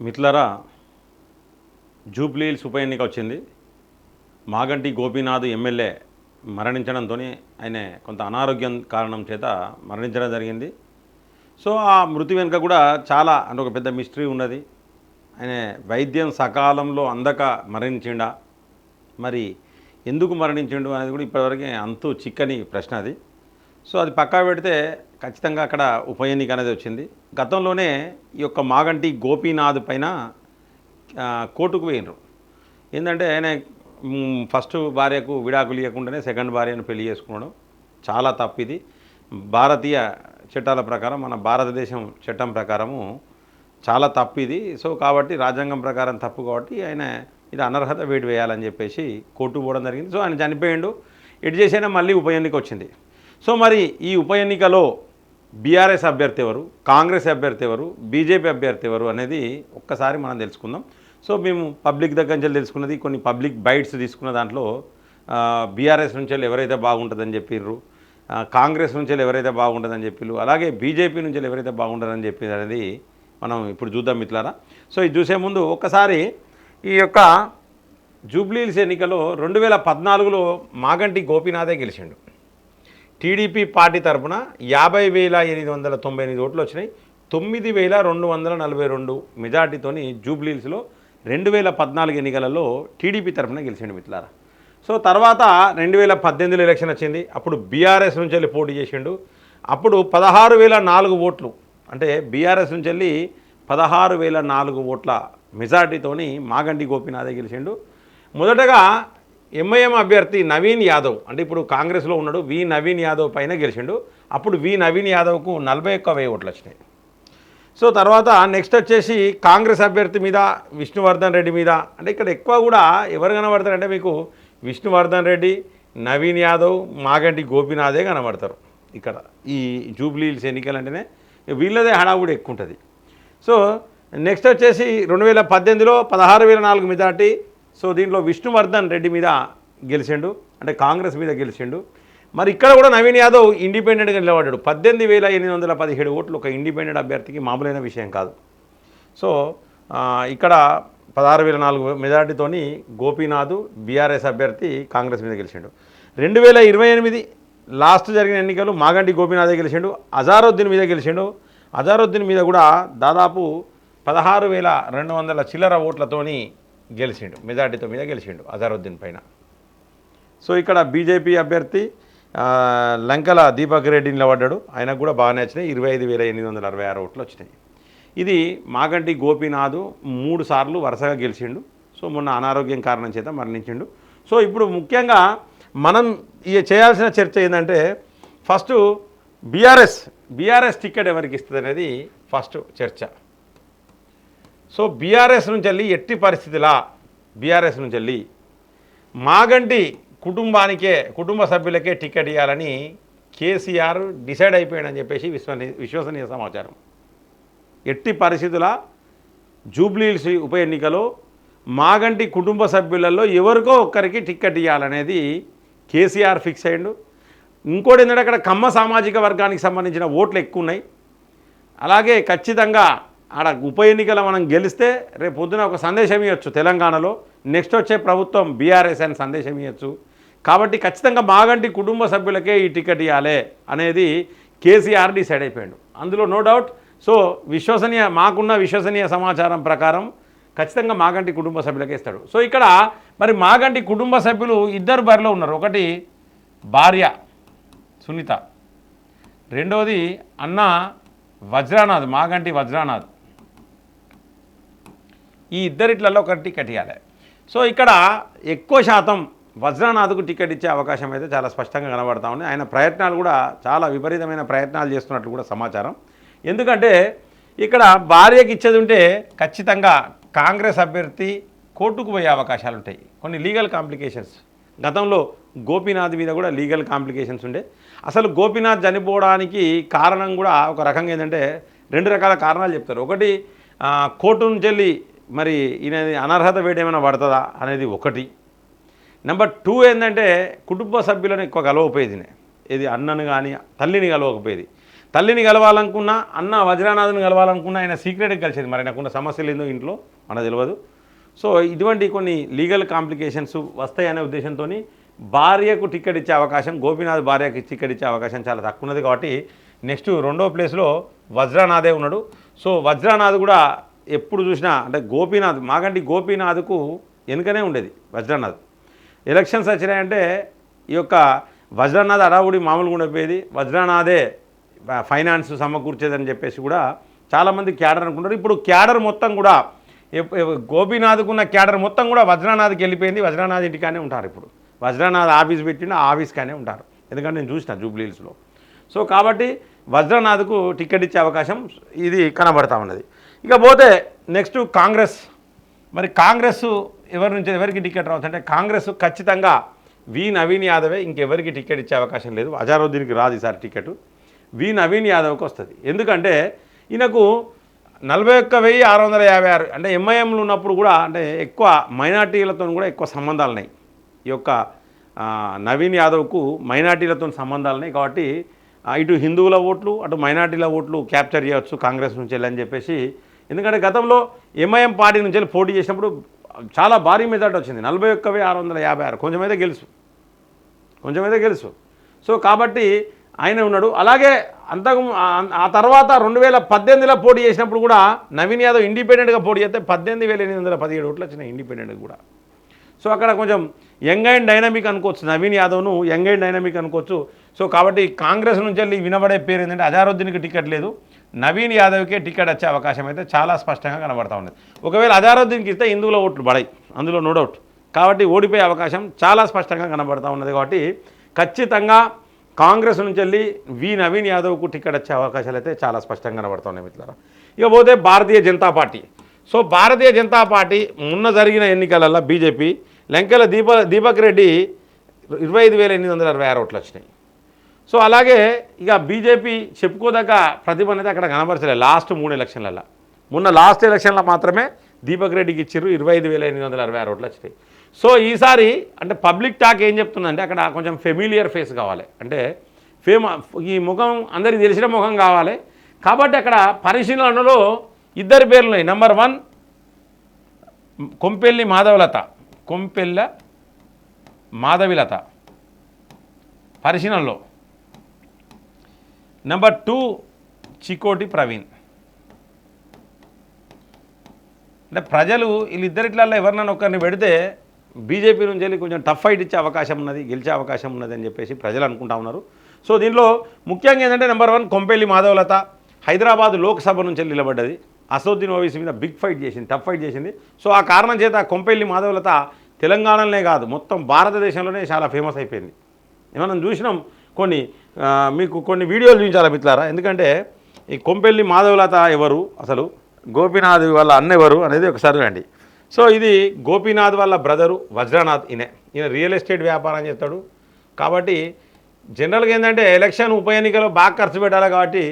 మిట్లరా జూబ్లీహిల్స్ ఉప ఎన్నిక వచ్చింది. మాగంటి గోపీనాథ్ ఎమ్మెల్యే మరణించడంతో ఆయన కొంత అనారోగ్యం కారణం చేత మరణించడం జరిగింది. సో ఆ మృతి వెనుక కూడా చాలా అంటే ఒక పెద్ద మిస్టరీ ఉన్నది. ఆయన వైద్యం సకాలంలో అందక మరణించిండా? మరి ఎందుకు మరణించిండు అనేది కూడా ఇప్పటివరకు అంతు చిక్కని ప్రశ్న అది. సో అది పక్కా పెడితే ఖచ్చితంగా అక్కడ ఉప ఎన్నిక అనేది వచ్చింది. గతంలోనే ఈ యొక్క మాగంటి గోపీనాథ్ పైన కోర్టుకు పోయినరు ఏంటంటే ఆయన ఫస్ట్ భార్యకు విడాకులు ఇవ్వకుండానే సెకండ్ భార్యను పెళ్ళి చేసుకోవడం చాలా తప్పిది భారతీయ చట్టాల ప్రకారం మన భారతదేశం చట్టం ప్రకారము చాలా తప్పిది సో కాబట్టి రాజ్యాంగం ప్రకారం తప్పు కాబట్టి ఆయన ఇది అనర్హత వేడి వేయాలని చెప్పేసి కోర్టు పోవడం జరిగింది. సో ఆయన చనిపోయిండు. ఎటు చేసైనా మళ్ళీ ఉప ఎన్నిక వచ్చింది. సో మరి ఈ ఉప ఎన్నికలో బీఆర్ఎస్ అభ్యర్థి ఎవరు కాంగ్రెస్ అభ్యర్థి ఎవరు బీజేపీ అభ్యర్థి ఎవరు అనేది ఒక్కసారి మనం తెలుసుకుందాం. సో మేము పబ్లిక్ దగ్గర నుంచి తెలుసుకున్నది కొన్ని పబ్లిక్ బైట్స్ తీసుకున్న దాంట్లో బీఆర్ఎస్ నుంచి ఎవరైతే బాగుంటుందని చెప్పిర్రు కాంగ్రెస్ నుంచి ఎవరైతే బాగుంటుందని చెప్పిర్రు అలాగే బీజేపీ నుంచి ఎవరైతే బాగుంటుందని చెప్పి అనేది మనం ఇప్పుడు చూద్దాం మిత్రులారా. సో ఇది చూసే ముందు ఒక్కసారి ఈ యొక్క జూబ్లీహిల్స్ ఎన్నికలో రెండు వేల పద్నాలుగులో మాగంటి గోపీనాథే గెలిచిండు. టీడీపీ పార్టీ తరపున యాభై వేల ఎనిమిది వందల తొంభై ఎనిమిది ఓట్లు వచ్చినాయి. తొమ్మిది వేల రెండు వందల నలభై రెండు మెజార్టీతోని జూబ్లీస్లో రెండు వేల పద్నాలుగు ఎన్నికలలో టీడీపీ తరపున గెలిచిండు మిత్రులారా. సో తర్వాత రెండు వేల పద్దెనిమిదిలో ఎలక్షన్ వచ్చింది. అప్పుడు బీఆర్ఎస్ నుంచి వెళ్ళి పోటీ చేసిండు. అప్పుడు పదహారు వేల నాలుగు ఓట్లు అంటే బీఆర్ఎస్ నుంచి వెళ్ళి పదహారు వేల నాలుగు ఓట్ల మెజార్టీతోని మాగండి గోపీనాథే గెలిచిండు. మొదటగా ఎంఐఎం అభ్యర్థి నవీన్ యాదవ్ అంటే ఇప్పుడు కాంగ్రెస్లో ఉన్నాడు వి నవీన్ యాదవ్ పైన గెలిచిండు. అప్పుడు వి నవీన్ యాదవ్కు నలభై ఒక్క వెయ్యి ఓట్లు వచ్చినాయి. సో తర్వాత నెక్స్ట్ వచ్చేసి కాంగ్రెస్ అభ్యర్థి మీద విష్ణువర్ధన్ రెడ్డి మీద అంటే ఇక్కడ ఎక్కువ కూడా ఎవరు కనబడతారంటే మీకు విష్ణువర్ధన్ రెడ్డి నవీన్ యాదవ్ మాగంటి గోపీనాథే కనబడతారు ఇక్కడ. ఈ జూబ్లీహిల్స్ ఎన్నికలు అంటేనే వీళ్ళదే హడావుడి ఎక్కువ ఉంటుంది. సో నెక్స్ట్ వచ్చేసి రెండు వేల పద్దెనిమిదిలో పదహారు వేల నాలుగు మెజార్టీ సో దీంట్లో విష్ణువర్ధన్ రెడ్డి మీద గెలిచిండు అంటే కాంగ్రెస్ మీద గెలిచిండు. మరి ఇక్కడ కూడా నవీన్ యాదవ్ ఇండిపెండెంట్గా నిలబడ్డాడు. పద్దెనిమిది వేల ఎనిమిది వందల పదిహేడు ఓట్లు ఒక ఇండిపెండెంట్ అభ్యర్థికి మామూలైన విషయం కాదు. సో ఇక్కడ పదహారు వేల నాలుగు మెజార్టీతోని గోపీనాథ్ బీఆర్ఎస్ అభ్యర్థి కాంగ్రెస్ మీద గెలిచిండు. రెండు వేల ఇరవై ఎనిమిది లాస్ట్ జరిగిన ఎన్నికలు మాగంటి గోపీనాథే గెలిచిండు అజారుద్దీన్ మీద గెలిచిండు. అజారుద్దీన్ మీద కూడా దాదాపు పదహారు వేల రెండు వందల చిల్లర ఓట్లతోని గెలిచిండు మెజార్టీతో మీద గెలిచిండు అజారుద్దీన్ పైన. సో ఇక్కడ బీజేపీ అభ్యర్థి లంకల దీపక్ రెడ్డి నిలబడ్డాడు ఆయనకు కూడా బాగానే వచ్చినాయి. ఇరవై ఐదు వేల ఎనిమిది వందల అరవై ఆరు ఓట్లు వచ్చినాయి. ఇది మాగంటి గోపీనాథ్ మూడు సార్లు వరుసగా గెలిచిండు. సో మొన్న అనారోగ్యం కారణం చేత మరణించిండు. సో ఇప్పుడు ముఖ్యంగా మనం ఇక చేయాల్సిన చర్చ ఏంటంటే ఫస్ట్ బీఆర్ఎస్ బీఆర్ఎస్ టికెట్ ఎవరికి ఇస్తుంది అనేది ఫస్ట్ చర్చ. సో బీఆర్ఎస్ నుంచి వెళ్ళి ఎట్టి పరిస్థితిలా బీఆర్ఎస్ నుంచి వెళ్ళి మాగంటి కుటుంబానికే కుటుంబ సభ్యులకే టికెట్ ఇవ్వాలని కేసీఆర్ డిసైడ్ అయిపోయాడని చెప్పేసి విశ్వని విశ్వసనీయ సమాచారం. ఎట్టి పరిస్థితుల జూబ్లీహిల్స్ ఉప ఎన్నికలో మాగంటి కుటుంబ సభ్యులలో ఎవరికో ఒక్కరికి టికెట్ ఇవ్వాలనేది కేసీఆర్ ఫిక్స్ అయ్యిండు. ఇంకోటి ఏంటంటే అక్కడ కమ్మ సామాజిక వర్గానికి సంబంధించిన ఓట్లు ఎక్కువ ఉన్నాయి అలాగే ఖచ్చితంగా ఆడ ఉప ఎన్నికల మనం గెలిస్తే రేపు పొద్దున ఒక సందేశం ఇవ్వచ్చు తెలంగాణలో. నెక్స్ట్ వచ్చే ప్రభుత్వం బీఆర్ఎస్ అని సందేశం ఇవ్వచ్చు. కాబట్టి ఖచ్చితంగా మాగంటి కుటుంబ సభ్యులకే ఈ టికెట్ ఇవ్వాలి అనేది కేసీఆర్ డిసైడ్ అయిపోయాడు. అందులో నో డౌట్ సో విశ్వసనీయ మాకున్న విశ్వసనీయ సమాచారం ప్రకారం ఖచ్చితంగా మాగంటి కుటుంబ సభ్యులకే ఇస్తాడు. సో ఇక్కడ మరి మాగంటి కుటుంబ సభ్యులు ఇద్దరు బరిలో ఉన్నారు. ఒకటి భార్య సునీత. రెండవది అన్న వజ్రానాథ్ మాగంటి వజ్రానాథ్. ఈ ఇద్దరిట్లలో ఒక టికెట్ ఇవ్వాలి సో ఇక్కడ ఎక్కువ శాతం వజ్రానాథ్కు టికెట్ ఇచ్చే అవకాశం అయితే చాలా స్పష్టంగా కనబడతా ఉంది. ఆయన ప్రయత్నాలు కూడా చాలా విపరీతమైన ప్రయత్నాలు చేస్తున్నట్లు కూడా సమాచారం. ఎందుకంటే ఇక్కడ భార్యకి ఇచ్చేది ఉంటే ఖచ్చితంగా కాంగ్రెస్ అభ్యర్థి కోర్టుకు పోయే అవకాశాలు ఉంటాయి. కొన్ని లీగల్ కాంప్లికేషన్స్. గతంలో గోపీనాథ్ మీద కూడా లీగల్ కాంప్లికేషన్స్ ఉండే. అసలు గోపీనాథ్ చనిపోవడానికి కారణం కూడా ఒక రకంగా ఏంటంటే రెండు రకాల కారణాలు చెప్తారు. ఒకటి కోర్టు నుంచి వెళ్ళి మరి ఈయన అనర్హత వేడి ఏమైనా పడుతుందా అనేది ఒకటి. నెంబర్ టూ ఏంటంటే కుటుంబ సభ్యులను ఎక్కువ కలవకపోయేది ఇది అన్నను కానీ తల్లిని కలవకపోయేది. తల్లిని కలవాలనుకున్నా అన్న వజ్రానాథుని కలవాలనుకున్నా ఆయన సీక్రెట్గా కలిసేది. మరి ఆయనకున్న సమస్యలు ఏందో ఇంట్లో మనకు తెలియదు సో ఇటువంటి కొన్ని లీగల్ కాంప్లికేషన్స్ వస్తాయనే ఉద్దేశంతో భార్యకు టికెట్ ఇచ్చే అవకాశం గోపీనాథ్ భార్యకు టికెట్ ఇచ్చే అవకాశం చాలా తక్కువ ఉన్నది కాబట్టి నెక్స్ట్ రెండో ప్లేస్లో వజ్రనాథే ఉన్నాడు. సో వజ్రనాథ్ కూడా ఎప్పుడు చూసినా అంటే గోపీనాథ్ మాగంటి గోపీనాథ్కు వెనుకనే ఉండేది వజ్రనాథ్. ఎలక్షన్స్ వచ్చినాయంటే ఈ యొక్క వజ్రనాథ్ అడావుడి మామూలుగా ఉండిపోయేది వజ్రనాథే ఫైనాన్స్ సమకూర్చేదని చెప్పేసి కూడా చాలామంది క్యాడర్ అనుకుంటారు. ఇప్పుడు క్యాడర్ మొత్తం కూడా గోపీనాథ్కు ఉన్న గోపీనాథ్కున్న క్యాడర్ మొత్తం కూడా వజ్రనాథ్కి వెళ్ళిపోయింది. వజ్రనాథ్ ఇంటికానే ఉంటారు ఇప్పుడు. వజ్రనాథ్ ఆఫీస్ పెట్టిన ఆఫీస్కానే ఉంటారు. ఎందుకంటే నేను చూసిన జూబ్లీహిల్స్లో. సో కాబట్టి వజ్రనాథ్కు టికెట్ ఇచ్చే అవకాశం ఇది కనబడతా ఉన్నది. ఇక పోతే నెక్స్ట్ కాంగ్రెస్. మరి కాంగ్రెస్ ఎవరి నుంచి ఎవరికి టికెట్ రావచ్చు? అంటే కాంగ్రెస్ ఖచ్చితంగా వి నవీన్ యాదవే ఇంకెవరికి టికెట్ ఇచ్చే అవకాశం లేదు. అజారుద్దీన్కి రాదు ఈసారి టికెట్. వి నవీన్ యాదవ్కి వస్తుంది. ఎందుకంటే ఈయనకు నలభై ఒక్క వెయ్యి ఆరు వందల యాభై ఆరు అంటే ఎంఐఎంలు ఉన్నప్పుడు కూడా అంటే ఎక్కువ మైనార్టీలతో కూడా ఎక్కువ సంబంధాలు ఉన్నాయి. ఈ యొక్క నవీన్ యాదవ్కు మైనార్టీలతో సంబంధాలు ఉన్నాయి కాబట్టి ఇటు హిందువుల ఓట్లు అటు మైనార్టీల ఓట్లు క్యాప్చర్ చేయవచ్చు కాంగ్రెస్ నుంచి వెళ్ళని చెప్పేసి ఎందుకంటే గతంలో ఎంఐఎం పార్టీ నుంచి వెళ్ళి పోటీ చేసినప్పుడు చాలా భారీ మెజార్టీ వచ్చింది. నలభై ఒక్క వెయ్యి ఆరు వందల యాభై ఆరు. కొంచెమైతే గెలుసు. కొంచెమైతే గెలుసు. సో కాబట్టి ఆయన ఉన్నాడు. అలాగే అంతకు ఆ- ఆ తర్వాత రెండు వేల పద్దెనిమిదిలో పోటీ చేసినప్పుడు కూడా నవీన్ యాదవ్ ఇండిపెండెంట్గా పోటీ చేస్తే పద్దెనిమిది వేల ఎనిమిది వందల పదిహేడు ఓట్లు వచ్చినాయి ఇండిపెండెంట్ కూడా. సో అక్కడ కొంచెం యంగ్ అండ్ డైనమిక్ అనుకోవచ్చు. నవీన్ యాదవ్ను యంగ్ అండ్ డైనమిక్ అనుకోవచ్చు. సో కాబట్టి కాంగ్రెస్ నుంచి వెళ్ళి వినబడే పేరు ఏంటంటే అజారుద్దీన్కి టికెట్ లేదు. నవీన్ యాదవ్కే టికెట్ వచ్చే అవకాశం అయితే చాలా స్పష్టంగా కనబడతా ఉన్నది. ఒకవేళ అజారుద్దీన్కి ఇస్తే హిందువుల ఓట్లు పడాయి. అందులో నో డౌట్ కాబట్టి ఓడిపోయే అవకాశం చాలా స్పష్టంగా కనబడతా ఉన్నది కాబట్టి ఖచ్చితంగా కాంగ్రెస్ నుంచి వెళ్ళి వి నవీన్ యాదవ్కు టికెట్ వచ్చే అవకాశాలు అయితే చాలా స్పష్టంగా కనబడుతున్నాయి మిత్రులారా. ఇక పోతే భారతీయ జనతా పార్టీ. సో భారతీయ జనతా పార్టీ మొన్న జరిగిన ఎన్నికలలో బీజేపీ లంకెల దీప దీపక్ రెడ్డి ఇరవై ఐదు వేల ఎనిమిది వందల అరవై ఆరు ఓట్లు వచ్చినాయి. సో అలాగే ఇక బీజేపీ చెప్పుకోదాక ప్రతిభ అనేది అక్కడ కనబరచలేదు లాస్ట్ మూడు ఎలక్షన్లలో మొన్న లాస్ట్ ఎలక్షన్లో మాత్రమే దీపక్ రెడ్డికి ఇచ్చారు ఇరవై ఐదు వేల ఎనిమిది వందల అరవై ఆరు ఓట్లు వచ్చినాయి. సో ఈసారి అంటే పబ్లిక్ టాక్ ఏం చెప్తుందంటే అక్కడ కొంచెం ఫెమిలియర్ ఫేస్ కావాలి. అంటే ఫేమ ఈ ముఖం అందరికీ తెలిసిన ముఖం కావాలి. కాబట్టి అక్కడ పరిశీలనలో ఇద్దరి పేర్లు ఉన్నాయి. Number one Kompelli Madhavalatha. Kompella Madhavilatha. పరిశీలనలో. Number two Chikoti Praveen. అంటే ప్రజలు వీళ్ళిద్దరిట్లలో ఎవరినైనా ఒకరిని పెడితే బీజేపీ నుంచి వెళ్ళి కొంచెం టఫ్ ఫైట్ ఇచ్చే అవకాశం ఉన్నది గెలిచే అవకాశం ఉన్నది అని చెప్పేసి ప్రజలు అనుకుంటా ఉన్నారు. సో దీనిలో ముఖ్యంగా ఏంటంటే నెంబర్ వన్ కొంపెల్లి మాధవలత హైదరాబాద్ లోక్సభ నుంచి నిలబడ్డది. అసౌద్దీన్ ఓవైసీ మీద బిగ్ ఫైట్ చేసింది టఫ్ ఫైట్ చేసింది. సో ఆ కారణం చేత కొంపెల్లి మాధవలత తెలంగాణలోనే కాదు మొత్తం భారతదేశంలోనే చాలా ఫేమస్ అయిపోయింది. మనం చూసినాం? కొన్ని మీకు కొన్ని వీడియోలు చూపించాలి మిత్రులారా? ఎందుకంటే ఈ కొంపెల్లి మాధవలత ఎవరు అసలు? గోపీనాథ్ వాళ్ళ అన్న ఎవరు అనేది ఒకసారి రండి సో ఇది గోపీనాథ్ వాళ్ళ బ్రదరు వజ్రనాథ్ ఈయనే. ఈయన రియల్ ఎస్టేట్ వ్యాపారం చేస్తాడు. కాబట్టి జనరల్గా ఏంటంటే ఎలక్షన్ ఉప ఎన్నికలో బాగా ఖర్చు పెట్టాలి కాబట్టి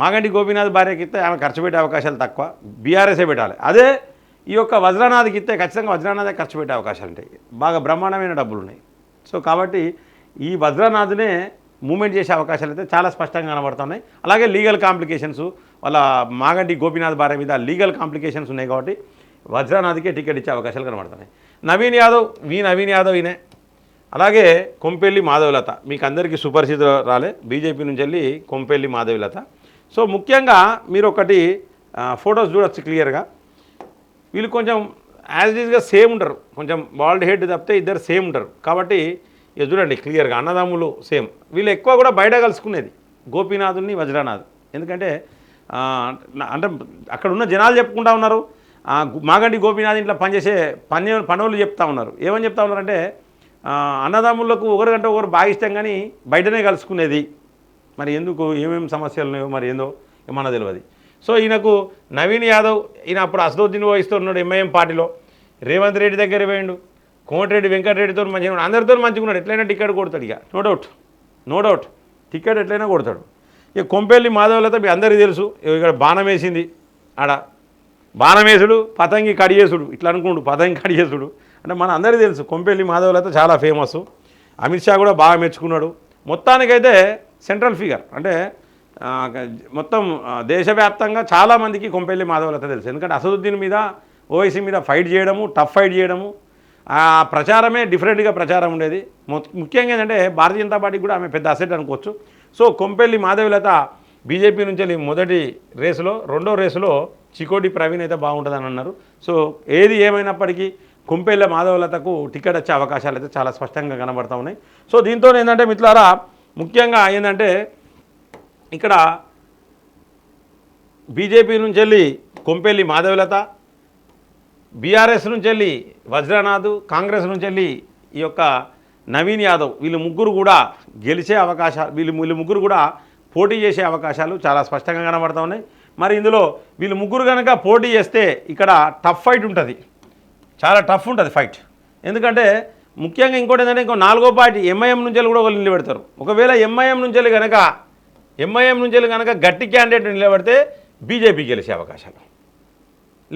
మాగంటి గోపీనాథ్ భార్యకి ఇస్తే ఆమె ఖర్చు పెట్టే అవకాశాలు తక్కువ. బీఆర్ఎస్ఏ పెట్టాలి. అదే ఈ యొక్క వజ్రనాథ్కి ఇస్తే ఖచ్చితంగా వజ్రనాథే ఖర్చు పెట్టే అవకాశాలు ఉంటాయి. బాగా బ్రహ్మాండమైన డబ్బులు ఉన్నాయి. సో కాబట్టి ఈ వజ్రనాథ్నే మూమెంట్ చేసే అవకాశాలు అయితే చాలా స్పష్టంగా కనబడుతున్నాయి. అలాగే లీగల్ కాంప్లికేషన్స్ వాళ్ళ మాగంటి గోపీనాథ్ భార్య మీద లీగల్ కాంప్లికేషన్స్ ఉన్నాయి కాబట్టి వజ్రనాథ్కే టికెట్ ఇచ్చే అవకాశాలు కనబడుతున్నాయి. నవీన్ యాదవ్ వి నవీన్ యాదవ్ ఈయనే. అలాగే కొంపెల్లి మాధవలత. మీకు అందరికీ సుపరిచితురాలే. బీజేపీ నుంచి వెళ్ళి కొంపెల్లి మాధవలత. సో ముఖ్యంగా మీరు ఒకటి ఫొటోస్ చూడొచ్చు క్లియర్గా. వీళ్ళు కొంచెం యాజ్ ఈజ్గా సేమ్ ఉంటారు. కొంచెం బాల్డ్ హెడ్ తప్పితే ఇద్దరు సేమ్ ఉంటారు. కాబట్టి ఇక చూడండి క్లియర్గా అన్నదమ్ములు సేమ్. వీళ్ళు ఎక్కువ కూడా బయట కలుసుకునేది గోపీనాథుని వజ్రనాథ్. ఎందుకంటే అంటే అక్కడ ఉన్న జనాలు చెప్పుకుంటా ఉన్నారు. మాగండి మాగంటి గోపీనాథ్ ఇంట్లో పనిచేసే పని పనులు చెప్తా ఉన్నారు. ఏమని చెప్తా ఉన్నారంటే అన్నదమ్ములకు ఒకరికంటే ఒకరు బాగా ఇష్టం కానీ బయటనే కలుసుకునేది. మరి ఎందుకు ఏమేమి సమస్యలు ఉన్నాయో మరి ఏందో ఏమన్నా తెలియదు. సో ఈయనకు నవీన్ యాదవ్ ఈయన అప్పుడు అసదుద్దీన్ వహిస్తున్నాడు ఎంఐఎం పార్టీలో. రేవంత్ రెడ్డి దగ్గర పోయిండు. కోమటిరెడ్డి వెంకటరెడ్డితో మంచిగా ఉన్నాడు. అందరితో మంచిగా ఉన్నాడు. ఎట్లయినా టికెట్ కొడతాడు ఇక. No doubt. No doubt. Ticket ఎట్లయినా కొడతాడు. ఇక కొంపెల్లి మాధవులతో మీ అందరికీ తెలుసు. ఇక్కడ బాణం వేసింది. ఆడ బాణమేసుడు పతంగి కడియేసుడు ఇట్లా అనుకుండు పతంగి కడియేసుడు అంటే మన అందరికీ తెలుసు కొంపెల్లి మాధవులతో చాలా ఫేమస్ అమిత్ షా కూడా బాగా మెచ్చుకున్నాడు. మొత్తానికైతే సెంట్రల్ ఫిగర్. అంటే మొత్తం దేశవ్యాప్తంగా చాలామందికి కొంపెల్లి మాధవలత తెలుసు. ఎందుకంటే అసదుద్దీన్ మీద ఓవైసీ మీద ఫైట్ చేయడము టఫ్ ఫైట్ చేయడము ఆ ప్రచారమే డిఫరెంట్గా ప్రచారం ఉండేది. ముఖ్యంగా ఏంటంటే భారతీయ జనతా పార్టీ కూడా ఆమె పెద్ద అసెట్ అనుకోవచ్చు. సో కొంపెల్లి మాధవిలత బీజేపీ నుంచి వెళ్ళి మొదటి రేసులో రెండో రేసులో చికోటి ప్రవీణ్ అయితే బాగుంటుందని అన్నారు. సో ఏది ఏమైనప్పటికీ కొంపెల్ల మాధవలతకు టికెట్ వచ్చే అవకాశాలు అయితే చాలా స్పష్టంగా కనబడతా ఉన్నాయి. సో దీంతో ఏంటంటే మిత్రులారా ముఖ్యంగా ఏంటంటే ఇక్కడ బీజేపీ నుంచి వెళ్ళి కొంపెల్లి మాధవలత బీఆర్ఎస్ నుంచి వెళ్ళి వజ్రనాథ్ కాంగ్రెస్ నుంచి వెళ్ళి ఈ యొక్క నవీన్ యాదవ్ వీళ్ళు ముగ్గురు కూడా గెలిచే అవకాశాలు వీళ్ళు వీళ్ళు ముగ్గురు కూడా పోటీ చేసే అవకాశాలు చాలా స్పష్టంగా కనబడతా ఉన్నాయి. మరి ఇందులో వీళ్ళు ముగ్గురు కనుక పోటీ చేస్తే ఇక్కడ టఫ్ ఫైట్ ఉంటుంది. చాలా టఫ్ ఉంటుంది ఫైట్ ఎందుకంటే ముఖ్యంగా ఇంకోటి ఏంటంటే ఇంకో నాలుగో పార్టీ ఎంఐఎం నుంచి కూడా వాళ్ళు నిలబెడతారు. ఒకవేళ ఎంఐఎం నుంచి కనుక ఎంఐఎం నుంచి కనుక గట్టి క్యాండిడేట్ నిలబెడితే బీజేపీ గెలిచే అవకాశాలు.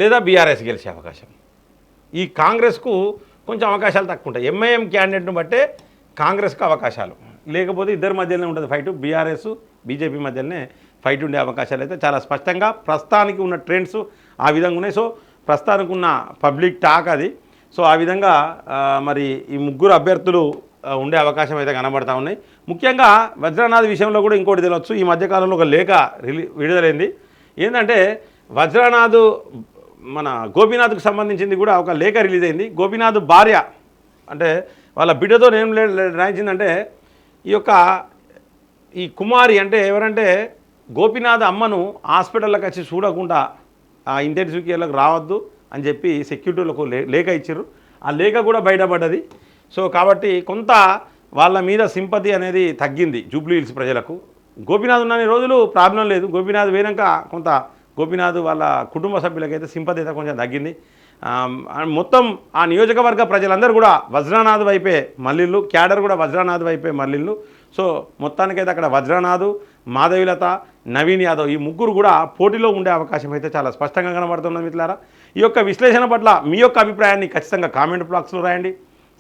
లేదా బీఆర్ఎస్ గెలిచే అవకాశం ఈ కాంగ్రెస్కు కొంచెం అవకాశాలు తక్కువ ఉంటాయి ఎంఐఎం క్యాండిడేట్ను బట్టే కాంగ్రెస్కు అవకాశాలు. లేకపోతే ఇద్దరి మధ్యలోనే ఉంటుంది ఫైట్ బీఆర్ఎస్ బీజేపీ మధ్యలోనే ఫైట్ ఉండే అవకాశాలు అయితే చాలా స్పష్టంగా ప్రస్తుతానికి ఉన్న ట్రెండ్స్ ఆ విధంగా ఉన్నాయి. సో ప్రస్తుతానికి ఉన్న పబ్లిక్ టాక్ అది. సో ఆ విధంగా మరి ఈ ముగ్గురు అభ్యర్థులు ఉండే అవకాశం అయితే కనబడతా ఉన్నాయి. ముఖ్యంగా వజ్రనాథ్ విషయంలో కూడా ఇంకోటి తెలియచ్చు. ఈ మధ్యకాలంలో ఒక లేఖ రిలీ విడుదలైంది. ఏంటంటే వజ్రనాథ్ మన గోపీనాథ్కు సంబంధించింది కూడా ఒక లేఖ రిలీజ్ అయింది. గోపీనాథ్ భార్య అంటే వాళ్ళ బిడ్డతో ఏం రాయించిందంటే ఈ యొక్క ఈ కుమారి అంటే ఎవరంటే గోపీనాథ్ అమ్మను హాస్పిటల్లోకి వచ్చి చూడకుండా ఆ ఇంటెన్సివ్ కేర్లకు రావద్దు. అని చెప్పి సెక్యూరిటీలకు లే లేఖ ఇచ్చారు ఆ లేఖ కూడా బయటపడ్డది. సో కాబట్టి కొంత వాళ్ళ మీద సింపతి అనేది తగ్గింది జూబ్లీ హిల్స్ ప్రజలకు. గోపీనాథ్ ఉన్న రోజులు ప్రాబ్లం లేదు. గోపీనాథ్ పోయినాక కొంత గోపీనాథ్ వాళ్ళ కుటుంబ సభ్యులకైతే సింపతి అయితే కొంచెం తగ్గింది. మొత్తం ఆ నియోజకవర్గ ప్రజలందరూ కూడా వజ్రనాథ్ వైపే మల్లిళ్ళు క్యాడర్ కూడా వజ్రనాథ్ వైపే మల్లిళ్ళు సో మొత్తానికైతే అక్కడ వజ్రనాథ్ మాధవిలత నవీన్ యాదవ్ ఈ ముగ్గురు కూడా పోటీలో ఉండే అవకాశం అయితే చాలా స్పష్టంగా కనబడుతున్నది మిత్రులారా. ఈ యొక్క విశ్లేషణ పట్ల మీ యొక్క అభిప్రాయాన్ని ఖచ్చితంగా కామెంట్ బాక్స్లో రాయండి.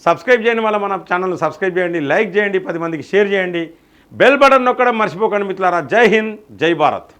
సబ్స్క్రైబ్ చేయడం వల్ల మన ఛానల్ను సబ్స్క్రైబ్ చేయండి లైక్ చేయండి పది మందికి షేర్ చేయండి. బెల్ బటన్ నొక్కడం మర్చిపోకండి మిత్రులారా. జై హింద్ జై భారత్.